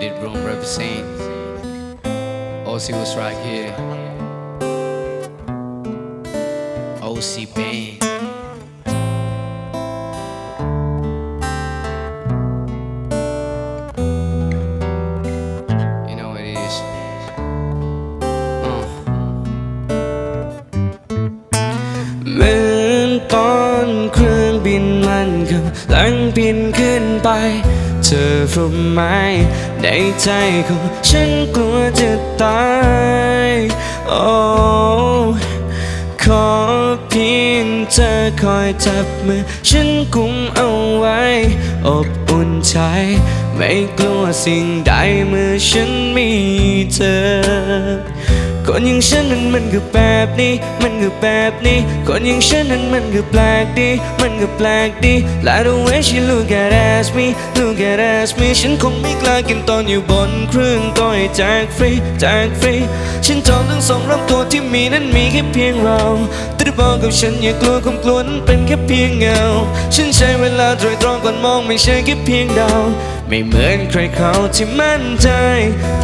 Unit Room represent. OC was right here. OC Band. You know what it is. Uh. เหมือนตอนเครื่องบินมันกำลังบินขึ้นไป ธอรู้ไหมในใจของฉันกลัวจะตายโอ้ขอเพียงเธอคอยจับมือฉันกุมเอาไว้ อบอุ่นใจ ไม่กลัวสิ่งใดเมื่อฉันมีเธอ คนอย่างฉันนั้นมันก็แบบนี้ มันก็แบบนี้ คนอย่างฉันนั้นมันก็แปลกดี มันก็แปลกดี Like the way she look at us me look at us me ฉันคงไม่กล้ากินตอนอยู่บนเครื่องก็ให้แจกฟรีแจกฟรี ฉันจองทั้งสองรับตัวที่มีนั้นมีแค่เพียงเราแต่บอกกับฉันอย่ากลัวความกลัวนั้นเป็นแค่เพียงเงา ฉันใช้เวลาตรอยตรองก่อนมองไม่ใช่แค่เพียงดาว ไม่เหมือนใครเขาที่มั่นใจ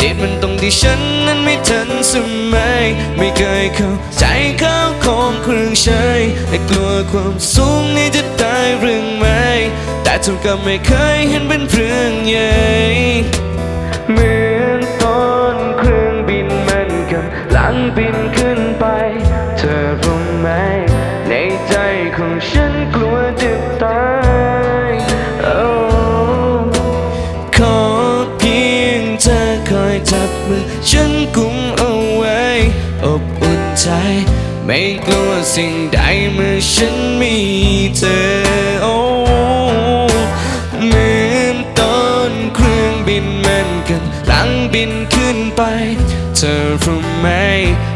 ติดมันตรงที่ฉันนั้นไม่ทันสมัยไม่เคยเข้าใจเขาของเครื่องใช้แต่กลัวความสูงนี้จะได้หรือไม่แต่ทุกก็ไม่เคยเห็นเป็นเรื่องใหญ่เหมือนตอนเครื่องบินมันกำลังบินขึ้นไป เธอรู้ไหมในใจของฉันกลัวจะตาย อยจับมือฉันกุมเอาไว้อบอุ่นใจ ไม่กลัวสิ่งใดเมื่อฉันมีเธอโอ้เหมือนตอนเครื่องบินมันกำลังบินขึ้นไป เธอรู้ไหม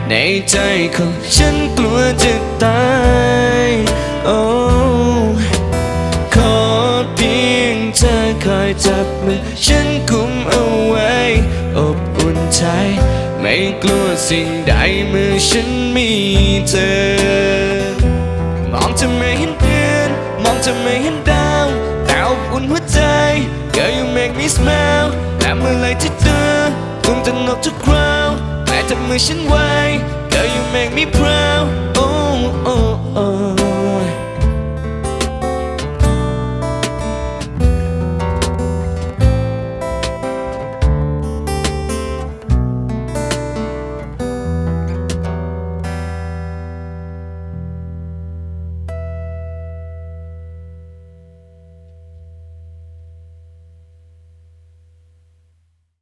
ในใจของฉันกลัวจะตายโอ้ขอเพียงเธอคอยจับมือฉันกุมเอาไว้ ใจ ไม่กลัวสิ่งใดเมื่อฉันมีเธอ มองเธอไม่เห็นเพื่อน มองเธอไม่เห็นดาวแต่อบอุ่นหัวใจ Girl you make me smile และเมื่อไรที่เจอคงจะนกทุกคราวแต่ทำมือฉันไว้ Girl you make me proud Oh